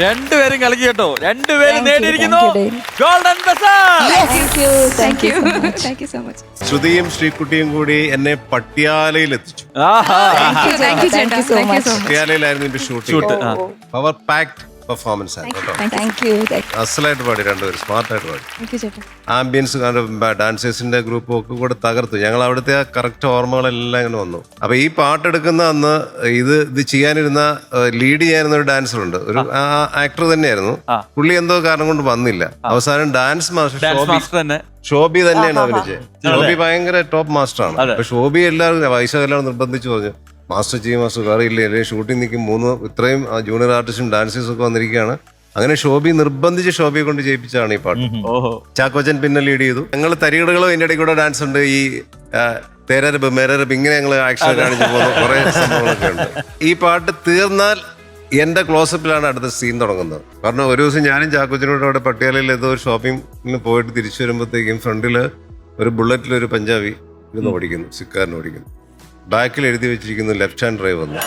രണ്ടുപേരും കളിക്കും കേട്ടോ. രണ്ടുപേരും Thank you, നേടിയിരിക്കുന്നു ഗോൾഡൻ ശ്രുതിയും ശ്രീകുട്ടിയും കൂടി എന്നെ പട്യാലയിൽ എത്തിച്ചു പട്യാലയിലായിരുന്നു ഷൂട്ട്. പവർ പാക്ഡ് പെർഫോമൻസ് ആയിരുന്നു അസലായിട്ട് പാടി രണ്ടുപേരും. സ്മാർട്ടായിട്ട് പാടി. ചേട്ടാ. ആംബിയൻസ് ഡാൻസേഴ്സിന്റെ ഗ്രൂപ്പ് ഒക്കെ കൂടെ തകർത്തു. ഞങ്ങൾ അവിടുത്തെ ആ കറക്റ്റ് ഓർമ്മകളെല്ലാം ഇങ്ങനെ വന്നു. അപ്പൊ ഈ പാട്ടെടുക്കുന്ന അന്ന് ഇത് ഇത് ചെയ്യാനിരുന്ന ലീഡ് ചെയ്യാനിരുന്ന ഒരു ഡാൻസർ ഉണ്ട്. ഒരു ആക്ടർ തന്നെയായിരുന്നു. പുള്ളി എന്തോ കാരണം കൊണ്ട് വന്നില്ല. അവസാനം ഡാൻസ് മാസ്റ്റർ തന്നെ. ഷോബി തന്നെയാണ് അഭിനയിച്ചത് ഷോബി ഭയങ്കര ടോപ്പ് മാസ്റ്റർ ആണ്. ഷോബി എല്ലാവരും വൈശ എല്ലാവരും നിർബന്ധിച്ചു പറഞ്ഞു മാസ്റ്റർ ചെയ്യും മാസ്റ്റർ കയറിയില്ലേ അല്ലെങ്കിൽ ഷൂട്ടിംഗ് നിൽക്കും. മൂന്ന് ഇത്രയും ജൂനിയർ ആർട്ടിസ്റ്റും ഡാൻസേഴ്സും ഒക്കെ വന്നിരിക്കുകയാണ്. അങ്ങനെ ഷോബി നിർബന്ധിച്ച് ഷോബിയെ കൊണ്ട് ചെയ്യിപ്പിച്ചാണ് ഈ പാട്ട്. ഓഹോ. ചാക്കോച്ചൻ പിന്നെ ലീഡ് ചെയ്തു. ഞങ്ങൾ തരികടകളും ഇതിന്റെ ഇടയിൽ കൂടെ ഡാൻസ് ഉണ്ട്. ഈ തേരരബ് മേരരബ് ഇങ്ങനെ ഞങ്ങൾ ആക്ഷൻ കാണിച്ചു പോകുന്ന കുറെ സംഭവങ്ങളൊക്കെ ഉണ്ട്. ഈ പാട്ട് തീർന്നാൽ എന്റെ ക്ലോസപ്പിലാണ് അടുത്ത സീൻ തുടങ്ങുന്നത്. കാരണം ഒരു ദിവസം ഞാനും ചാക്കോച്ചനോട് അവിടെ പട്ടിയാലയിൽ ഏതോ ഒരു ഷോപ്പിംഗിന് പോയിട്ട് തിരിച്ചു വരുമ്പോഴത്തേക്കും ഫ്രണ്ടിൽ ഒരു ബുള്ളറ്റിൽ ഒരു പഞ്ചാബി ഇരുന്ന് ഓടിക്കുന്നു സിക്കാരൻ ഓടിക്കുന്നു. ബാക്കിൽ എഴുതി വെച്ചിരിക്കുന്ന ലെഫ്റ്റ് ഹാൻഡ് ഡ്രൈവ് എന്ന്.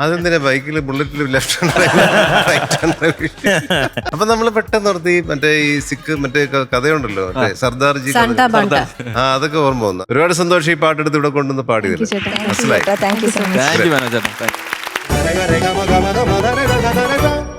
അതെന്തിനാ ബൈക്കിൽ ബുള്ളറ്റിൽ left hand drive right hand drive അപ്പൊ നമ്മൾ പെട്ടെന്ന് നിർത്തി മറ്റേ ഈ സിക്ക് മറ്റേ ക- കഥയുണ്ടല്ലോ മറ്റേ സർദാർജി കഥ. സണ്ട ബണ്ട ആ അതൊക്കെ ഓർമ്മ വന്നു. ഒരുപാട് സന്തോഷം ഈ പാട്ടെടുത്ത് ഇവിടെ കൊണ്ടുവന്ന് പാടി മനസ്സിലായി? Thank you so much thank you Manoj ചേട്ടാ. Thank you